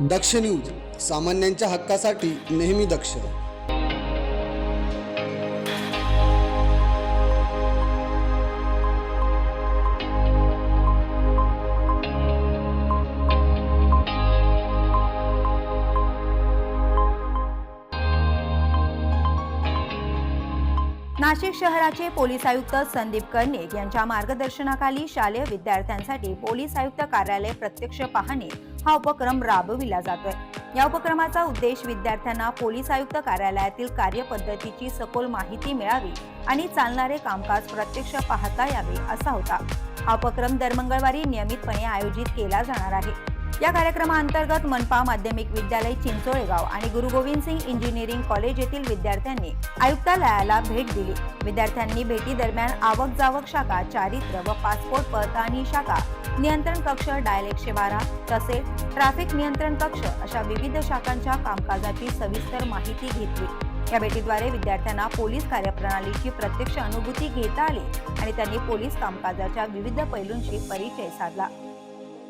दक्ष news सामान्यांच्या हक्कासाठी नेहमी दक्ष. नाशिक शहराचे पोलीस आयुक्त संदीप कर्णिक यांच्या मार्गदर्शनाखाली शालेय विद्यार्थ्यांसाठी पोलीस आयुक्त कार्यालय प्रत्यक्ष पाहणे हा उपक्रम राबविला जातोय. या उपक्रमाचा उद्देश विद्यार्थ्यांना पोलीस आयुक्त कार्यालयातील कार्यपद्धतीची सखोल माहिती मिळावी आणि चालणारे कामकाज प्रत्यक्ष पाहता यावे असा होता. हा उपक्रम दर मंगळवारी नियमितपणे आयोजित केला जाणार आहे. या कार्यक्रमाअंतर्गत मनपा माध्यमिक विद्यालय चिंचोळेगाव आणि गुरु गोविंद सिंग इंजिनिअरिंग कॉलेज येथील विद्यार्थ्यांनी आयुक्तालयाला भेट दिली. विद्यार्थ्यांनी भेटी दरम्यान आवक जावक शाखा चारित्र्य व पासपोर्ट पडताळणी शाखा नियंत्रण कक्ष डायल एकशे बारा तसेच ट्रॅफिक नियंत्रण कक्ष अशा विविध शाखांच्या कामकाजाची सविस्तर माहिती घेतली. या भेटीद्वारे विद्यार्थ्यांना पोलीस कार्यप्रणालीची प्रत्यक्ष अनुभूती घेता आली आणि त्यांनी पोलीस कामकाजाच्या विविध पैलूंशी परिचय साधला.